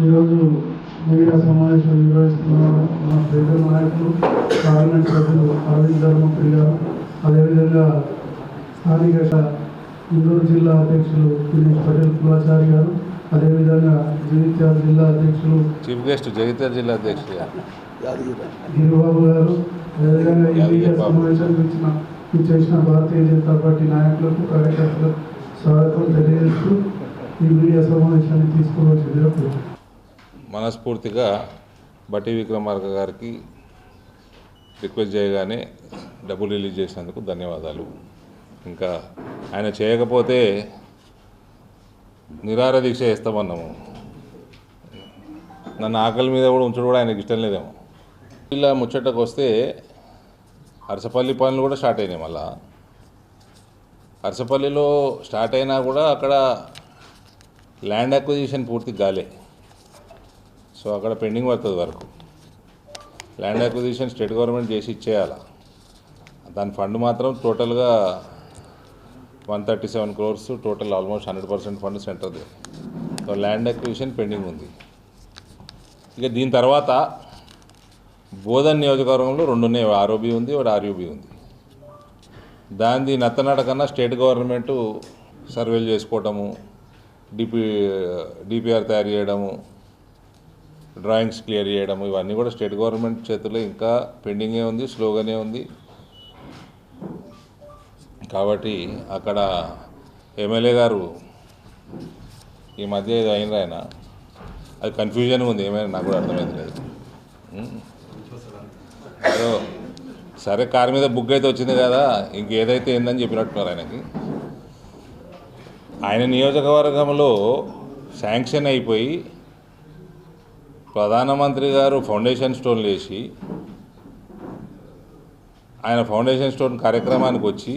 ఈరోజు మీడియా సమావేశం నిర్వహిస్తున్న మా పేద నాయకులు పార్లమెంట్ సభ్యులు అరవింద్ ధర్మపురి గారు అదేవిధంగా స్థానిక గుంటూరు జిల్లా అధ్యక్షులు దినేష్ పటేల్ కులాచారి గారు అదేవిధంగా జగిత్యాల జిల్లా అధ్యక్షులు చీఫ్ గెస్ట్ జగిత్యాల జిల్లా అధ్యక్షుడు గిరిబాబు గారు అదేవిధంగా ఈ మీడియా సమావేశానికి వచ్చిన చేసిన భారతీయ జనతా పార్టీ నాయకులకు కార్యకర్తలకు స్వాగతం తెలియజేస్తూ ఈ మీడియా సమావేశాన్ని తీసుకోవాల్సిందిగా కోరుతున్నాను. మనస్ఫూర్తిగా బట్టి విక్రమార్క గారికి రిక్వెస్ట్ చేయగానే డబ్బులు రిలీజ్ చేసినందుకు ధన్యవాదాలు. ఇంకా ఆయన చేయకపోతే నిరార దీక్ష చేస్తామన్నాము. నన్ను ఆకలి మీద కూడా ఉంచడం కూడా ఆయనకి ఇష్టం లేదేమో. ఇలా ముచ్చటకు వస్తే అరసపల్లి పనులు కూడా స్టార్ట్ అయినాయి మళ్ళా. అరసపల్లిలో స్టార్ట్ అయినా కూడా అక్కడ ల్యాండ్ అక్విజిషన్ పూర్తి కాలే సో అక్కడ పెండింగ్ పడుతుంది వరకు. ల్యాండ్ అక్విజిషన్ స్టేట్ గవర్నమెంట్ చేసి ఇచ్చేయాల? దాని ఫండ్ మాత్రం టోటల్గా one thirty seven crores total almost hundred percent fund సెంటర్ది. So land acquisition pending ఉంది. ఇక దీని తర్వాత బోధన్ నియోజకవర్గంలో రెండు ఉన్నాయి ఆర్ఓబి ఉంది ఒకటి ఆర్యూబి ఉంది. దాని నత్తనాట కన్నా స్టేట్ గవర్నమెంట్ సర్వేలు చేసుకోవటము డిపి డిపిఆర్ తయారు చేయడము డ్రాయింగ్స్ క్లియర్ చేయడం ఇవన్నీ కూడా స్టేట్ గవర్నమెంట్ చేతుల్లో ఇంకా పెండింగే ఉంది స్లోగానే ఉంది. కాబట్టి అక్కడ ఎమ్మెల్యే గారు ఈ మధ్య ఇది అయినరు ఆయన? అది కన్ఫ్యూజన్ ఉంది ఏమైనా నాకు కూడా అర్థమైంది లేదు. సరే కారు మీద బుక్ అయితే వచ్చింది కదా ఇంకేదైతే ఏందని చెప్పినట్టున్నారు ఆయనకి. ఆయన నియోజకవర్గంలో శాంక్షన్ అయిపోయి ప్రధానమంత్రి గారు ఫౌండేషన్ స్టోన్ లేచి ఆయన ఫౌండేషన్ స్టోన్ కార్యక్రమానికి వచ్చి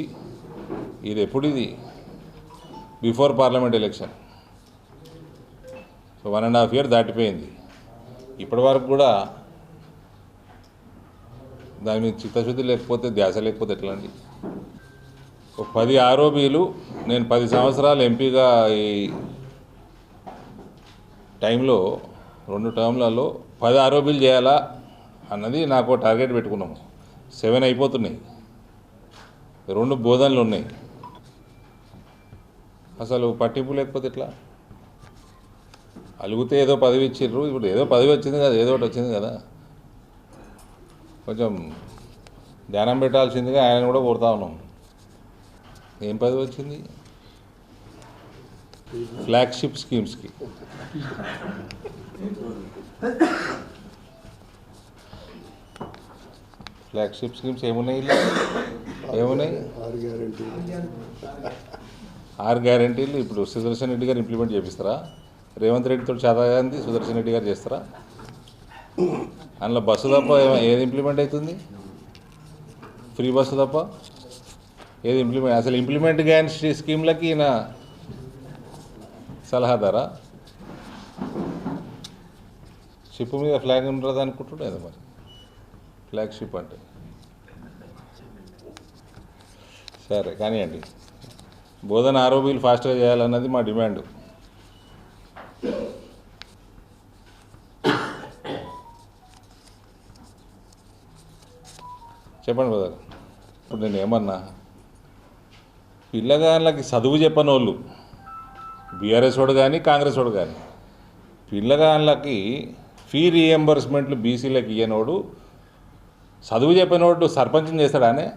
ఇది ఎప్పుడు ఇది before parliament election. So one and half year దాటిపోయింది. ఇప్పటి వరకు కూడా దాని మీద చిత్తశుద్ధి లేకపోతే ధ్యాస లేకపోతే ఎట్లా అండి ఒక పది ఆరోపీలు నేను పది సంవత్సరాలు ఎంపీగా ఈ టైంలో రెండు టర్మ్లలో పది ఆరోపీలు చేయాలా అన్నది నాకు టార్గెట్ పెట్టుకున్నాము. సెవెన్ అయిపోతున్నాయి. రెండు బోధనలు ఉన్నాయి. అసలు పట్టింపు లేకపోతే ఎట్లా? అలుగుతే ఏదో పదవి ఇచ్చిర్రు. ఇప్పుడు ఏదో పదవి వచ్చింది కదా ఏదో ఒకటి వచ్చింది కదా. కొంచెం ధ్యానం పెట్టాల్సిందిగా ఆయన కూడా కోరుతా ఉన్నాం. ఏం పదవి వచ్చింది? ఫ్లాగ్షిప్ స్కీమ్స్కి. ఫ్లాగ్షిప్ స్కీమ్స్ ఏమున్నాయి ఏమున్నాయి? ఆరు గ్యారంటీలు ఇప్పుడు సుదర్శన్ రెడ్డి గారు ఇంప్లిమెంట్ చేపిస్తారా? రేవంత్ రెడ్డితో గాంధీ సుదర్శన్ రెడ్డి గారు చేస్తారా? అందులో బస్సు తప్ప ఏది ఇంప్లిమెంట్ అవుతుంది? ఫ్రీ బస్సు తప్ప? ఏది ఇంప్లిమెంట్ అసలు ఇంప్లిమెంట్ గ్యారంటీ స్కీమ్లకి ఈయన సలహాదారా? షిప్ మీద ఫ్లాగ్ ఉండదు అనుకుంటున్నాయి కదా మరి. ఫ్లాగ్ షిప్ అంటే. సరే కానివ్వండి. బోధన ఆరోపీలు ఫాస్ట్గా చేయాలన్నది మా డిమాండ్. చెప్పండి బ్రదర్ ఇప్పుడు నేను ఏమన్నా? పిల్లగాళ్ళకి చదువు చెప్పని వాళ్ళు బీఆర్ఎస్ వాడు కానీ కాంగ్రెస్ వాడు కానీ పిల్లగాళ్ళకి ఫీ రీఎంబర్స్మెంట్లు బీసీలకు ఇయ్యనోడు చదువు చెప్పినోడు సర్పంచం చేస్తాడానే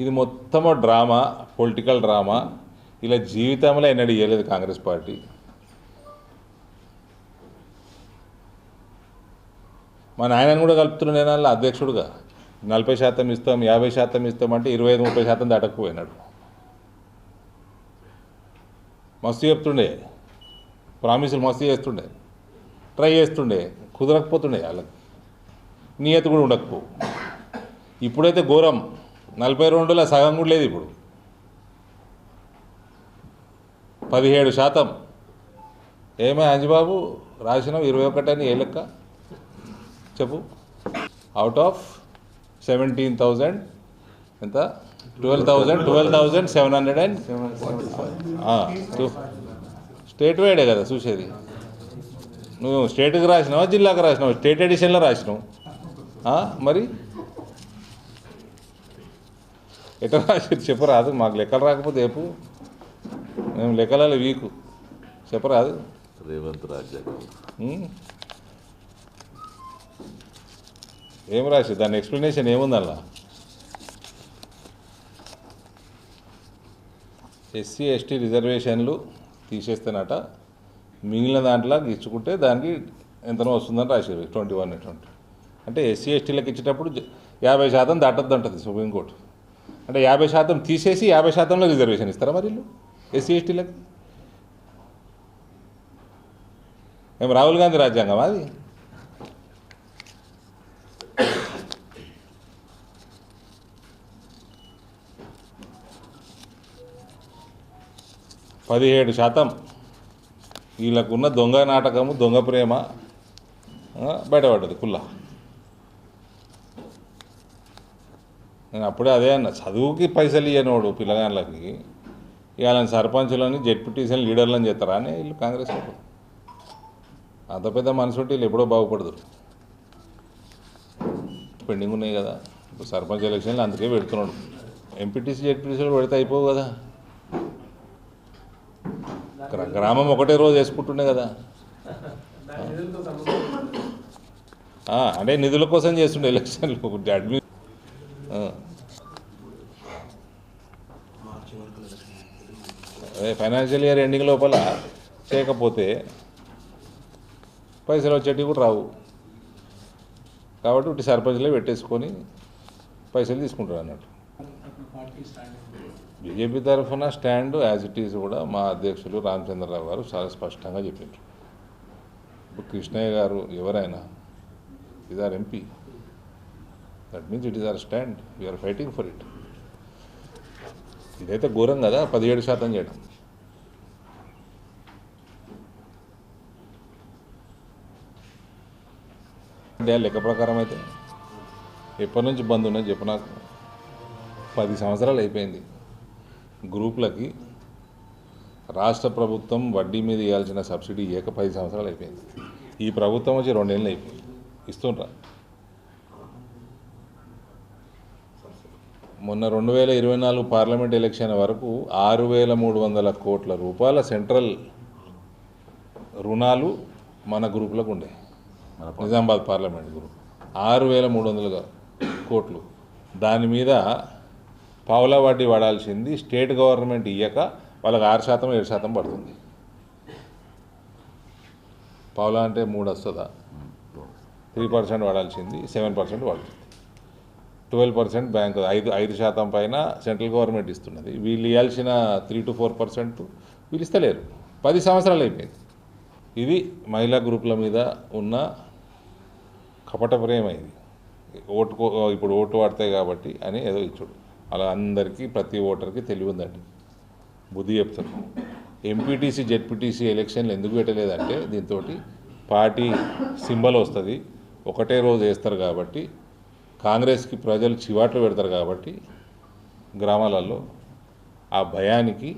ఇది మొత్తము డ్రామా పొలిటికల్ డ్రామా. ఇలా జీవితంలో ఎన్నడూ ఇవ్వలేదు కాంగ్రెస్ పార్టీ. మా నాయనని కూడా కలుపుతున్నాను నేను అధ్యక్షుడుగా. నలభై శాతం ఇస్తాం యాభై శాతం ఇస్తాం అంటే ఇరవై ఐదు ముప్పై శాతం దాటకపోయినాడు. మస్తు చెప్తుండే. ప్రామిసులు మస్తు చేస్తుండే. ట్రై చేస్తుండే కుదరకపోతుండే వాళ్ళకి నియత కూడా ఉండకపో. ఇప్పుడైతే ఘోరం నలభై రెండులో సగం కూడా లేదు ఇప్పుడు. పదిహేడు శాతం. ఏమే అంజబాబు రాసినావు ఇరవై ఒకటని ఏ లెక్క? చెప్పు. అవుట్ ఆఫ్ సెవెంటీన్ థౌజండ్ ఎంత? Twelve thousand twelve thousand seven hundred and state వైడే కదా చూసేది. నువ్వు స్టేట్కి రాసినావా జిల్లాకు రాసినావా? స్టేట్ ఎడిషన్లో రాసినావు. మరి? ఎట్లా రాసి చెప్పరాదు మాకు లెక్కలు రాకపోతే చెప్పు. మేము లెక్కలలో వీకు. చెప్పరాదు రేవంత్ రాజ్యాంగం? ఏం రాసి? దాని ఎక్స్ప్లెనేషన్ ఏముంది అలా? ఎస్సీ ఎస్టీ రిజర్వేషన్లు తీసేస్తేనట. మిగిలిన దాంట్లో ఇచ్చుకుంటే దానికి ఎంతనో వస్తుందని రాసేవి ట్వంటీ వన్ ట్వంటీ. అంటే ఎస్సీ ఎస్టీలకు ఇచ్చేటప్పుడు యాభై శాతం దాటద్దు అంటుంది సుప్రీంకోర్టు. అంటే యాభై శాతం తీసేసి యాభై శాతంలో రిజర్వేషన్ ఇస్తారా మరి ఎస్సీ ఎస్టీలకు? ఏం రాహుల్ గాంధీ రాజ్యాంగం అది? పదిహేడు శాతం వీళ్ళకున్న దొంగ నాటకము దొంగ ప్రేమ బయటపడ్డది కుల్లా. నేను అప్పుడే అదే అన్న చదువుకి పైసలు ఇయ్యనోడు పిల్లగాళ్ళకి ఇవాళ సర్పంచులని జెడ్పీటీసీని లీడర్లని చేస్తారా అని వీళ్ళు కాంగ్రెస్ వాళ్ళు. అంత పెద్ద మనసు వీళ్ళు ఎప్పుడో బాగుపడదు. పెండింగ్ ఉన్నాయి కదా. ఇప్పుడు సర్పంచ్ ఎలక్షన్లు అందుకే పెడుతున్నాడు. ఎంపీటీసీ జెడ్పీటీసీలు పెడితే అయిపోవు కదా. గ్రామం ఒకటే రోజు వేసుకుంటుండే కదా. అంటే నిధుల కోసం చేస్తుండే ఎలక్షన్లు అడ్మి అదే ఫైనాన్షియల్ ఇయర్ ఎండింగ్ లోపల చేయకపోతే పైసలు వచ్చేటివి కూడా రావు. కాబట్టి ఇటు సర్పంచ్లే పెట్టేసుకొని పైసలు తీసుకుంటారు అన్నట్టు. బీజేపీ తరఫున స్టాండ్ యాజ్ ఇట్ ఈజ్ కూడా మా అధ్యక్షులు రామచంద్రరావు గారు చాలా స్పష్టంగా చెప్పారు. ఇప్పుడు కృష్ణయ్య గారు ఎవరైనా is R MP that means it is R stand we are fighting for it ఇదైతే ఘోరం కదా పదిహేడు శాతం చేయడం. అంటే లెక్క ప్రకారం అయితే ఎప్పటి నుంచి బంద్ ఉన్నది చెప్పు నాకు. పది సంవత్సరాలు అయిపోయింది. గ్రూపులకి రాష్ట్ర ప్రభుత్వం వడ్డీ మీద ఇవ్వాల్సిన సబ్సిడీ ఇవ్వక పది సంవత్సరాలు అయిపోయింది. ఈ ప్రభుత్వం వచ్చి రెండేళ్ళు అయిపోయింది. ఇస్తుండ్రా. మొన్న రెండు వేల ఇరవై నాలుగు పార్లమెంట్ ఎలక్షన్ వరకు ఆరు వేల మూడు వందల కోట్ల రూపాయల సెంట్రల్ రుణాలు మన గ్రూపులకు ఉండే. మన నిజామాబాద్ పార్లమెంట్ గ్రూప్. ఆరు వేల మూడు వందల కోట్లు. దాని మీద పావులా వడ్డీ పడాల్సింది స్టేట్ గవర్నమెంట్ ఇయ్యక వాళ్ళకి ఆరు శాతం ఏడు శాతం పడుతుంది. పావులా అంటే మూడు వస్తుందా? త్రీ పర్సెంట్ పడాల్సింది సెవెన్ పర్సెంట్ పడుతుంది ట్వెల్వ్ పర్సెంట్ బ్యాంక్ ఐదు ఐదు శాతం పైన సెంట్రల్ గవర్నమెంట్ ఇస్తున్నది. వీళ్ళు ఇవ్వాల్సిన త్రీ టు ఫోర్ పర్సెంట్ వీళ్ళు ఇస్తలేరు. పది సంవత్సరాలు అయిపోయింది. ఇది మహిళా గ్రూపుల మీద ఉన్న కపట ప్రేమ ఇది. ఓటు కో- ఇప్పుడు ఓటు వాడతాయి కాబట్టి అని ఏదో ఇచ్చుడు. అలా అందరికీ ప్రతి ఓటర్కి తెలివి ఉందండి బుద్ధి చెప్తారు ఎంపీటీసీ జెడ్పీటీసీ ఎలక్షన్లు ఎందుకు పెట్టలేదంటే దీంతో పార్టీ సింబల్ వస్తుంది. ఒకటే రోజు వేస్తారు కాబట్టి కాంగ్రెస్కి ప్రజలు చివాట్లు పెడతారు కాబట్టి గ్రామాలలో ఆ భయానికి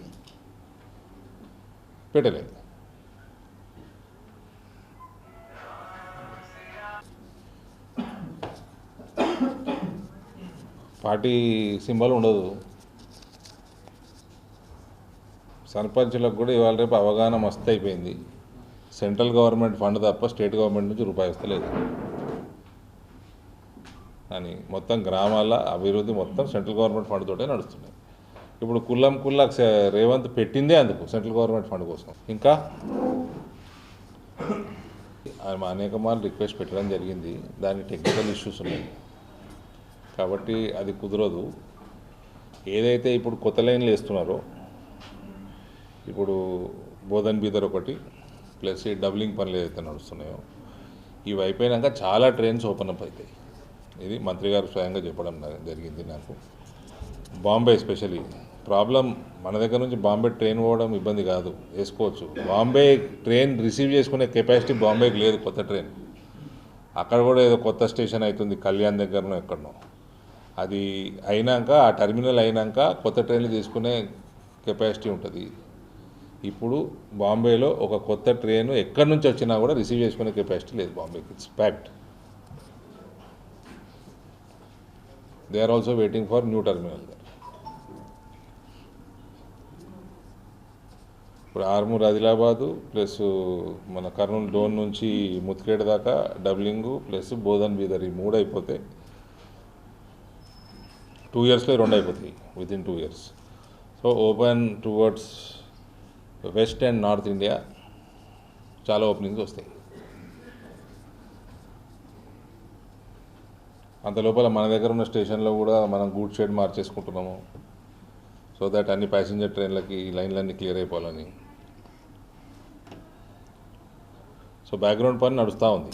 పెట్టలేదు. పార్టీ సింబల్ ఉండదు. సర్పంచులకు కూడా ఇవాళ రేపు అవగాహన మస్తు అయిపోయింది. సెంట్రల్ గవర్నమెంట్ ఫండ్ తప్ప స్టేట్ గవర్నమెంట్ నుంచి రూపాయి వస్తలేదు అని మొత్తం గ్రామాల అభివృద్ధి మొత్తం సెంట్రల్ గవర్నమెంట్ ఫండ్ తోటే నడుస్తున్నాయి. ఇప్పుడు కుల్లం కుల్లా రేవంత్ పెట్టిందే అందుకు సెంట్రల్ గవర్నమెంట్ ఫండ్ కోసం. ఇంకా ఆయన అనేక మార్లు రిక్వెస్ట్ పెట్టడం జరిగింది. దాని టెక్నికల్ ఇష్యూస్ ఉన్నాయి. కాబట్టి అది కుదరదు. ఏదైతే ఇప్పుడు కొత్త లైన్లు వేస్తున్నారో ఇప్పుడు బోధన్ బీదర్ ఒకటి ప్లస్ ఈ డబ్లింగ్ పనులు ఏదైతే నడుస్తున్నాయో ఇవి అయిపోయినాక చాలా ట్రైన్స్ ఓపెన్ అప్ అవుతాయి ఇది మంత్రి గారు స్వయంగా చెప్పడం జరిగింది నాకు. బాంబే ఎస్పెషలీ ప్రాబ్లం మన దగ్గర నుంచి బాంబే ట్రైన్ పోవడం ఇబ్బంది కాదు. వేసుకోవచ్చు. బాంబే ట్రైన్ రిసీవ్ చేసుకునే కెపాసిటీ బాంబేకి లేదు కొత్త ట్రైన్. అక్కడ కూడా ఏదో కొత్త స్టేషన్ అవుతుంది కళ్యాణ్ దగ్గరనో ఎక్కడనో. అది అయినాక ఆ టెర్మినల్ అయినాక కొత్త ట్రైన్లు తీసుకునే కెపాసిటీ ఉంటుంది. ఇప్పుడు బాంబేలో ఒక కొత్త ట్రైన్ ఎక్కడి నుంచి వచ్చినా కూడా రిసీవ్ చేసుకునే కెపాసిటీ లేదు బాంబేకి. It's fact they are also waiting for new terminal ఇప్పుడు ఆర్మూర్ ఆదిలాబాదు ప్లస్ మన కర్నూలు డోన్ నుంచి ముత్తికేట దాకా డబ్లింగు ప్లస్ బోధన్ బీదర్ ఈ మూడు అయిపోతే టూ ఇయర్స్లో రెండు అయిపోతాయి with in two years so open towards west and north India చాలా ఓపెనింగ్స్ వస్తాయి. అంత లోపల మన దగ్గర ఉన్న స్టేషన్లో కూడా మనం గూడ్ షెడ్ మార్చేసుకుంటున్నాము. సో దట్ అన్ని ప్యాసింజర్ ట్రైన్లకి లైన్లన్నీ క్లియర్ అయిపోవాలని. సో బ్యాక్గ్రౌండ్ పని నడుస్తూ ఉంది.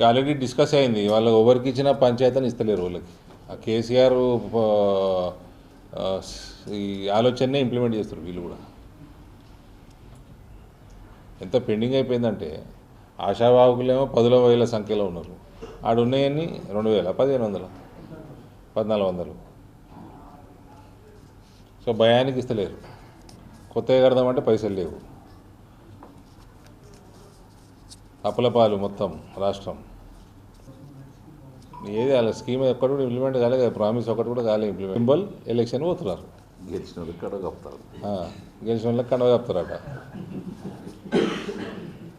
ఆల్రెడీ డిస్కస్ అయింది. వాళ్ళు ఎవరికి ఇచ్చిన పంచాయతీని ఇస్తలేరు వాళ్ళకి. ఆ కేసీఆర్ ఈ ఆలోచననే ఇంప్లిమెంట్ చేస్తారు వీళ్ళు కూడా. ఎంత పెండింగ్ అయిపోయిందంటే ఆశావాహకులేమో పదుల వేల సంఖ్యలో ఉన్నారు. ఆడు ఉన్నాయని రెండు వేల పదిహేను వందలు పద్నాలుగు వందలు. సో భయానికి ఇస్తలేరు. కొత్తగా కడదామంటే పైసలు లేవు. అప్పులపాలు మొత్తం రాష్ట్రం. ఏది అలా స్కీమ్ ఎక్కడ కూడా ఇంప్లిమెంట్ కాలేదు ప్రామిస్ ఒకటి కూడా కాలేదు ఇంప్లిమెంట్ సింబల్ ఎలక్షన్ పోతున్నారు. గెలిచిన వాళ్ళకి కడగ కప్తారు గెలిచిన వాళ్ళకి కండవ చెప్తారట